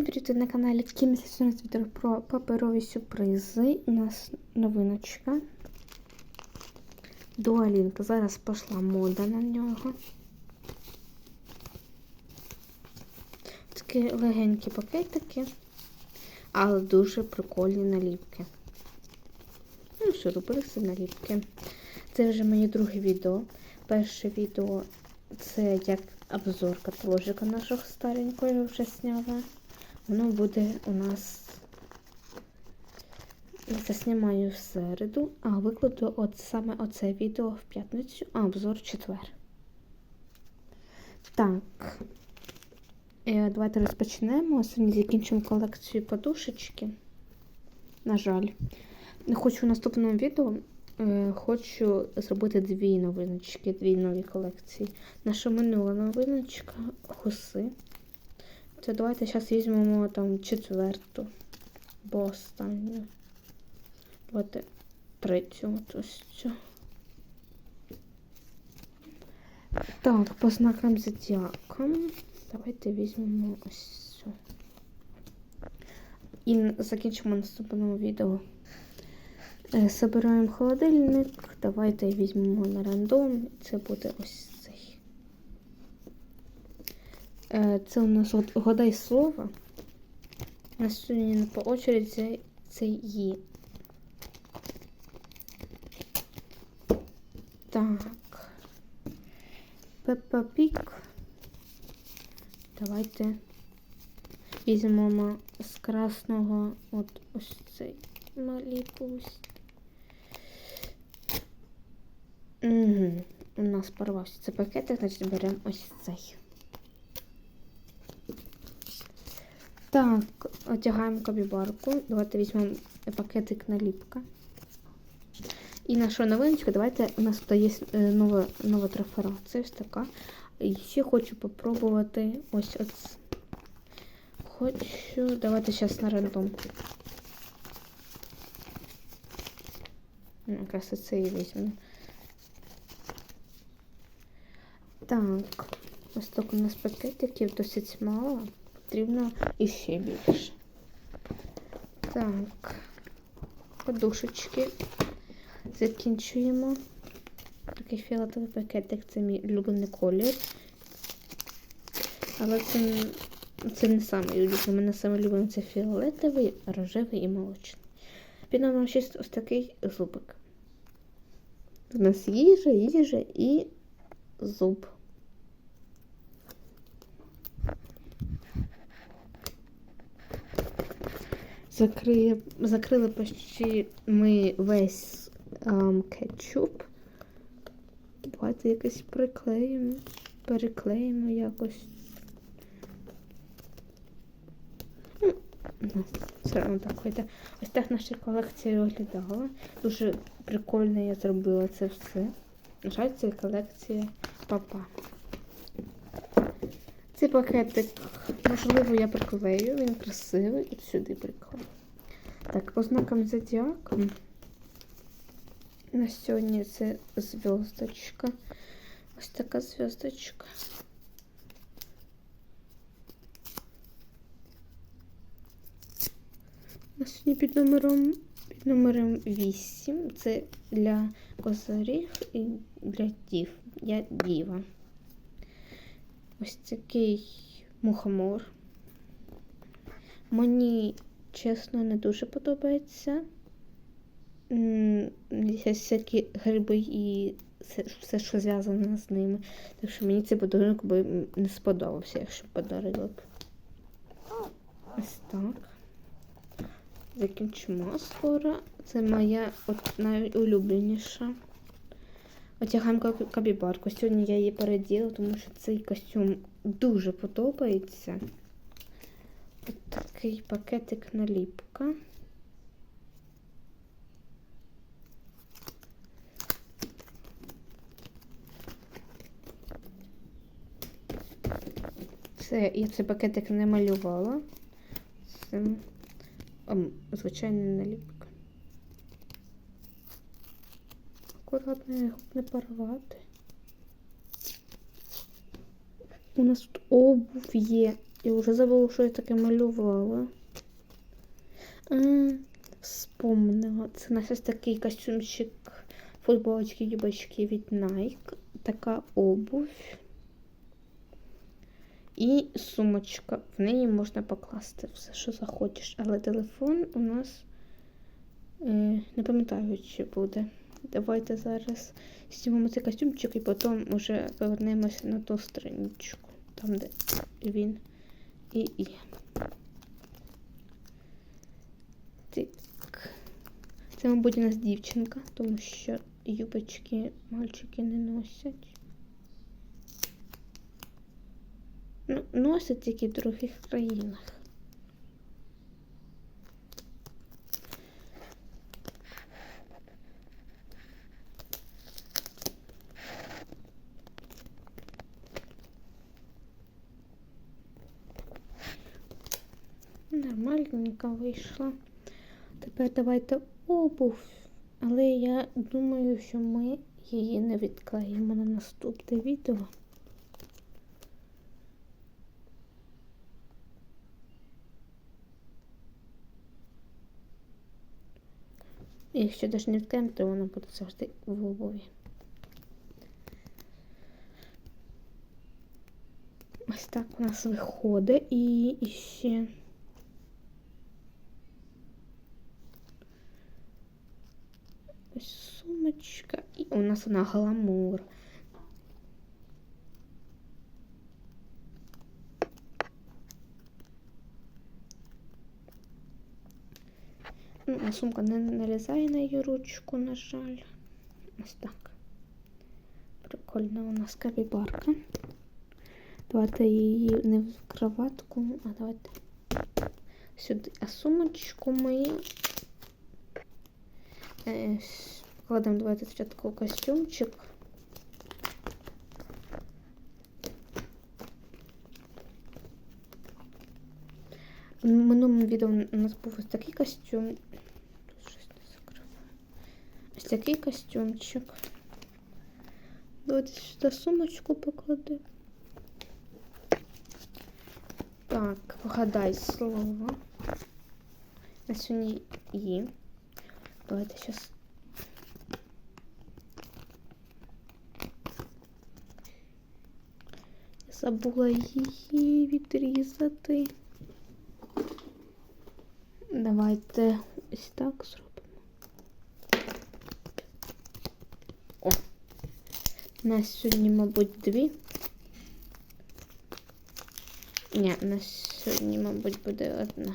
Всім привіт на каналі Кімс нас відео про паперові сюрпризи. У нас новиночка. Дуалінка. Зараз пішла мода на нього. Такі легенькі пакетики, але дуже прикольні наліпки. Ну, сюрпризи наліпки. Це вже моє друге відео. Перше відео це як обзор каталожика нашого старенького я вже зняла. Воно буде у нас заснімаю в середу, а викладу от саме оце відео в п'ятницю, а обзор в четвер. Так, е, давайте розпочнемо. Сьогодні закінчимо колекцію подушечки. На жаль, хочу в наступному відео. е, Хочу зробити дві новиночки, дві нові колекції. Наша минула новиночка хуси. Це давайте зараз візьмемо там четверту, бо останню. Давайте третю ось. Так, по знакам зодіаком. Давайте візьмемо ось цю. І закінчимо наступному відео. Е, Собираємо холодильник. Давайте візьмемо на рандом. Це буде ось цей. Е, Це у нас от годай слова. У нас сьогодні по очереді це її. Так. Пеппа Пік. Давайте візьмемо з красного от ось цей малий пусть. Угу. У нас порвався цей пакетик, значить беремо ось цей. Так, одягаємо кабібарку. Давайте візьмемо пакетик наліпка. І наша новиночка, давайте у нас тут є е, нова, нова трафера. Це ось така. І ще хочу попробувати ось ось. Хочу. Давайте зараз на рандом. Ну, Якраз це і візьмемо. Так, ось так у нас пакетиків досить мало. Потрібно іще більше. Так, подушечки. Закінчуємо. Такий фіолетовий пакетик це мій улюблений колір. Але це, це не самий улюблений. У мене саме улюблений це фіолетовий, рожевий і молочний. Під номером 6 ось такий зубик. У нас їжа, їжа і зуб. Закриє, закрили почти ми весь ем, кетчуп. Давайте якось приклеїмо, переклеїмо якось. Ну, Все одно так вийде. Ось так наша колекція виглядала. Дуже прикольно я зробила це все. На жаль, це колекція папа. Пакетик, можливо, я приклею, він красивий і сюди приклею. Так, по знакам зодіака. На сьогодні це зв'язочка. Ось така зв'язочка. На сьогодні під номером під номером 8. Це для козарів і для дів. Я діва. Ось такий мухомор. Мені, чесно, не дуже подобається. Всякі гриби і все, що зв'язане з ними. Так що мені цей подарунок би не сподобався, якщо б подарили б. Ось так. Закінчимо скоро. Це моя от найулюбленіша. Одягаємо кабібарку. Сьогодні я її переділа, тому що цей костюм дуже подобається. Ось такий пакетик наліпка. Це я цей пакетик не малювала. Це звичайна наліпка. Акуратно його не порвати. У нас тут обув є Я вже забула, що я таке малювала. А, вспомнила. Це у нас ось такий костюмчик, футболочки, юбочки від Nike. Така обувь. І сумочка. В неї можна покласти все, що захочеш. Але телефон у нас е, не пам'ятаю, чи буде. Давайте зараз знімемо цей костюмчик і потім вже повернемося на ту страничку, там, де він і є. Так. Це, мабуть, у нас дівчинка, тому що юбочки мальчики не носять. Ну, носять тільки в других країнах. Вийшло. Тепер давайте обув. Але я думаю, що ми її не відклеїмо на наступне відео. Якщо навіть не відклеїмо, то воно буде завжди в обуві. Ось так у нас виходить і, і ще. Ось сумочка. І у нас вона гламур. Ну, сумка не нарізає на її ручку, на жаль. Ось так. Прикольна у нас капібарка. Давайте її не в кроватку, а давайте сюди. А сумочку ми е, кладемо давайте спочатку в костюмчик. В минулому відео у нас був ось такий костюм. Тут щось не закриваю. Ось такий костюмчик. Давайте сюди сумочку покладемо. Так, вгадай слово. На сьогодні є. Давайте зараз. Забула її відрізати. Давайте ось так зробимо. О! У нас сьогодні, мабуть, дві. Ні, у нас сьогодні, мабуть, буде одна.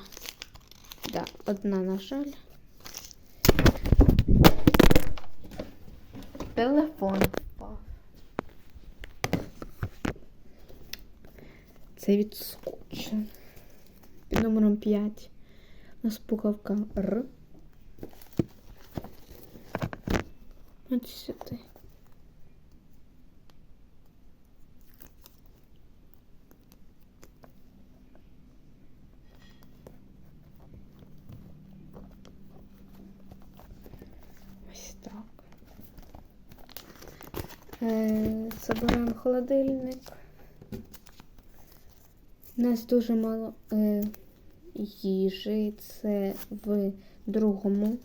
Да, одна, на жаль. Телефон Це від скотча. Під номером 5. У нас буковка Р. От сюди. Ось так. Е, Забираємо холодильник. У нас дуже мало е, їжі. Це в другому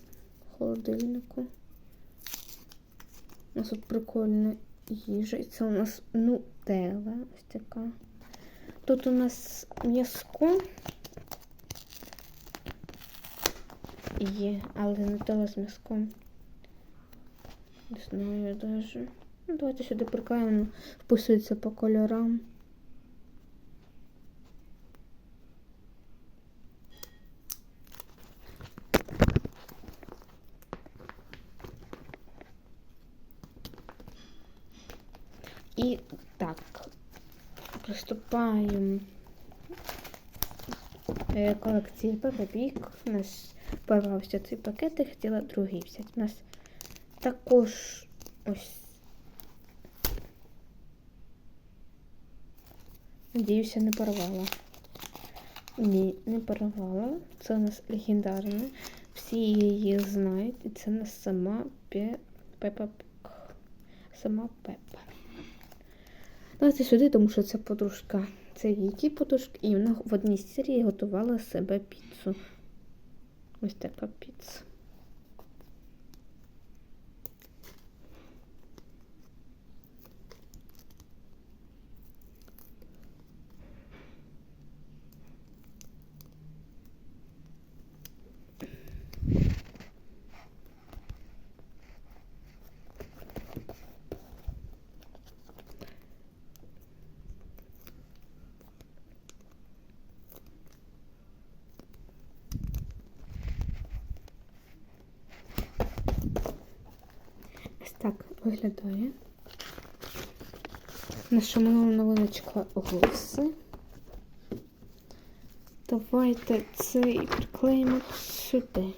холодильнику. У нас тут прикольна їжа. І це у нас нутелла. Ось така. Тут у нас м'яско є, але нутелла з м'яском. Не знаю даже. Ну, давайте сюди приклеїмо, вписується по кольорам. І так, приступаємо е, колекції Пепепік. У нас порвався цей пакет, і хотіла другий взяти. У нас також ось. Надіюся, не порвала. Ні, не порвала. Це у нас легендарна. Всі її знають. І це у нас сама Пе- Пепа Сама Пепа. Давайте сюди, тому що це подружка це її подружка, і вона в одній серії готувала себе піцу. Ось така піца. Ось так виглядає. Наша минула новиночка гуси. Давайте цей приклеїмо сюди.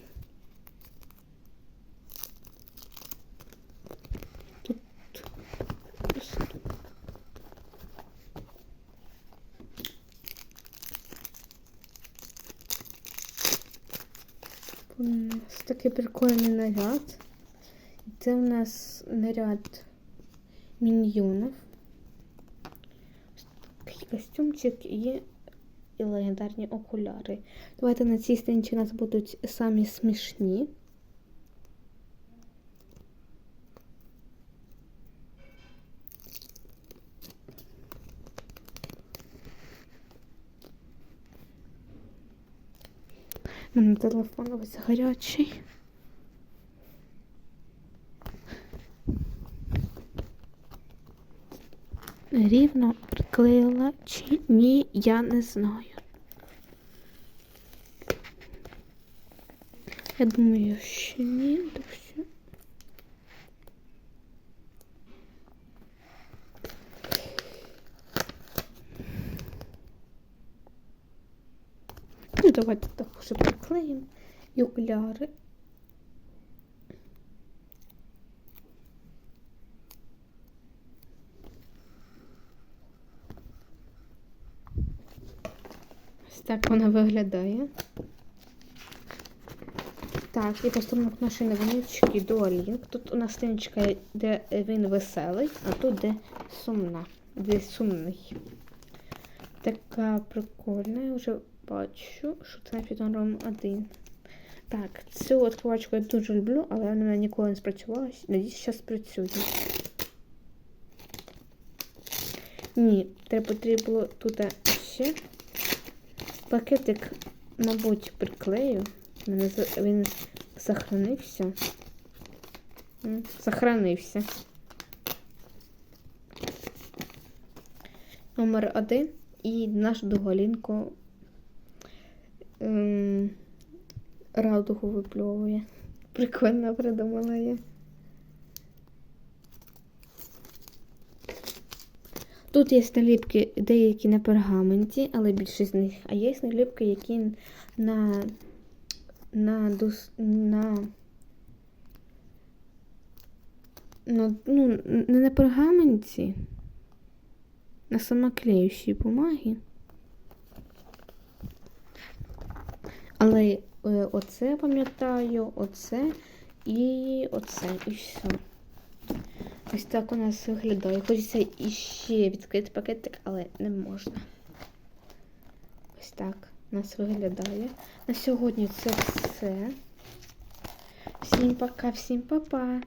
Тут ось тут. Такий прикольний наряд. Це у нас наряд міньйонів. Костюмчик і, і легендарні окуляри. Давайте на цій сторінці у нас будуть самі смішні. Мене телефон ось гарячий. Рівно приклеїла чи ні, я не знаю. Я думаю, що ні, то все. Ну, давайте також приклеїмо і. Так вона виглядає. Так, і постановок нашої новиночки Дуалінг. Тут у нас стріночка, де він веселий, а тут де сумна, де сумний. Така прикольна, я вже бачу, що це на один. Так, цю відкривачку я дуже люблю, але вона ніколи не спрацювала. Надіюсь, зараз працює. Ні, треба потрібно тут ще пакетик, мабуть, приклею. Він сохранився. Сохранився. Номер один і наш дуголінко ем, радугу випльовує. Прикольно придумала я. Тут є наліпки деякі на пергаменті, але більшість з них. А є наліпки, які на на на, ну, не на пергаменті, на самоклеючій бумагі. Але е, оце пам'ятаю, оце і оце, і все. Ось так у нас виглядає. Хочеться іще відкрити пакетик, але не можна. Ось так у нас виглядає. На сьогодні це все. Всім пока, всім па-па.